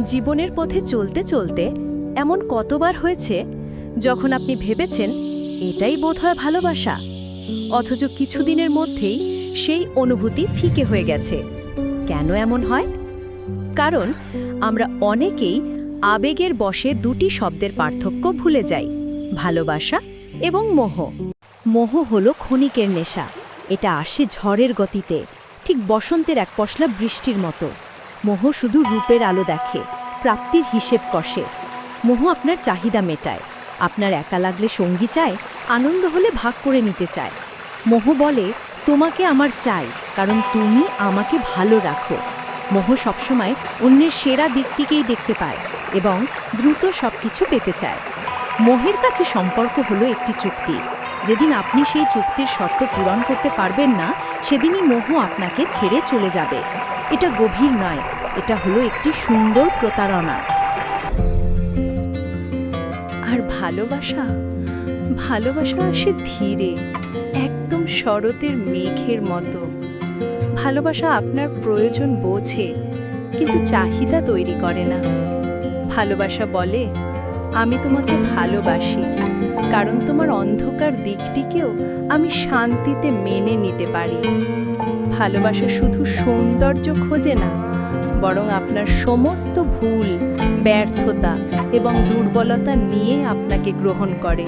জীবনের পথে চলতে চলতে এমন কতবার হয়েছে যখন আপনি ভেবেছেন এটাই বোধহয় ভালোবাসা, অথচ কিছুদিনের মধ্যেই সেই অনুভূতি ফিকে হয়ে গেছে। কেন এমন হয়? কারণ আমরা অনেকেই আবেগের বশে দুটি শব্দের পার্থক্য ভুলে যাই, ভালোবাসা এবং মোহ। মোহ হলো ক্ষণিকের নেশা, এটা আসে ঝড়ের গতিতে, ঠিক বসন্তের এক পশলা বৃষ্টির মতো। মোহ শুধু রূপের আলো দেখে, প্রাপ্তির হিসেব কষে। মোহ আপনার চাহিদা মেটায়। আপনার একা লাগলে সঙ্গী চায়, আনন্দ হলে ভাগ করে নিতে চায়। মোহ বলে, তোমাকে আমার চাই, কারণ তুমি আমাকে ভালো রাখো। মোহ সবসময় অন্যের সেরা দিকটিকেই দেখতে পায় এবং দ্রুত সব কিছু পেতে চায়। মোহের কাছে সম্পর্ক হলো একটি চুক্তি। যেদিন আপনি সেই চুক্তির শর্ত পূরণ করতে পারবেন না, সেদিনই মোহ আপনাকে ছেড়ে চলে যাবে। এটা গভীর নয়, এটা হলো একটি সুন্দর প্রতারণা। আর ভালোবাসা ভালোবাসা আসে ধীরে, একদম শরতের মেঘের মতো। ভালোবাসা আপনার প্রয়োজন বোঝে, কিন্তু চাহিদা তৈরি করে না। ভালোবাসা বলে, আমি তোমাকে ভালোবাসি, কারণ তোমার অন্ধকার দিকটিকেও আমি শান্তিতে মেনে নিতে পারি। ভালোবাসা শুধু সৌন্দর্য খোঁজে না, বরং আপনার সমস্ত ভুল, ব্যর্থতা এবং দুর্বলতা নিয়ে আপনাকে গ্রহণ করে।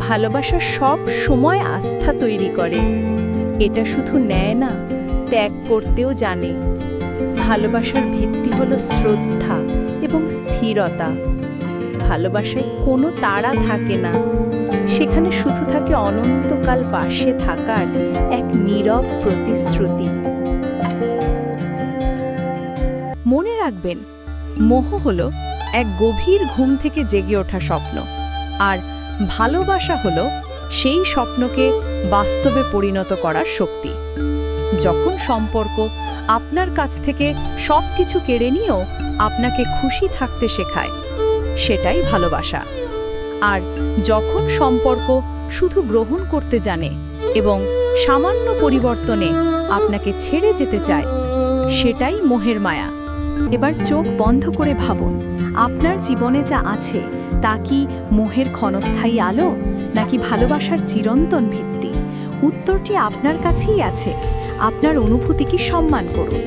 ভালোবাসা সব সময় আস্থা তৈরি করে। এটা শুধু নেয় না, ত্যাগ করতেও জানে। ভালোবাসার ভিত্তি হলো শ্রদ্ধা এবং স্থিরতা। ভালোবাসায় কোনো তাড়া থাকে না। সেখানে শুধু থাকে অনন্তকাল পাশে থাকার এক নীরব প্রতিশ্রুতি। মনে রাখবেন, মোহ হলো এক গভীর ঘুম থেকে জেগে ওঠা স্বপ্ন, আর ভালোবাসা হলো সেই স্বপ্নকে বাস্তবে পরিণত করার শক্তি। যখন সম্পর্ক আপনার কাছ থেকে সব কিছু কেড়ে নিয়েও আপনাকে খুশি থাকতে শেখায়, সেটাই ভালোবাসা। আর যখন সম্পর্ক শুধু গ্রহণ করতে জানে এবং সামান্য পরিবর্তনে আপনাকে ছেড়ে যেতে চায়, সেটাই মোহের মায়া। এবার চোখ বন্ধ করে ভাবুন, আপনার জীবনে যা আছে তা কি মোহের ক্ষণস্থায়ী আলো নাকি ভালোবাসার চিরন্তন ভিত্তি? উত্তরটি আপনার কাছেই আছে। আপনার অনুভূতিকে সম্মান করুন।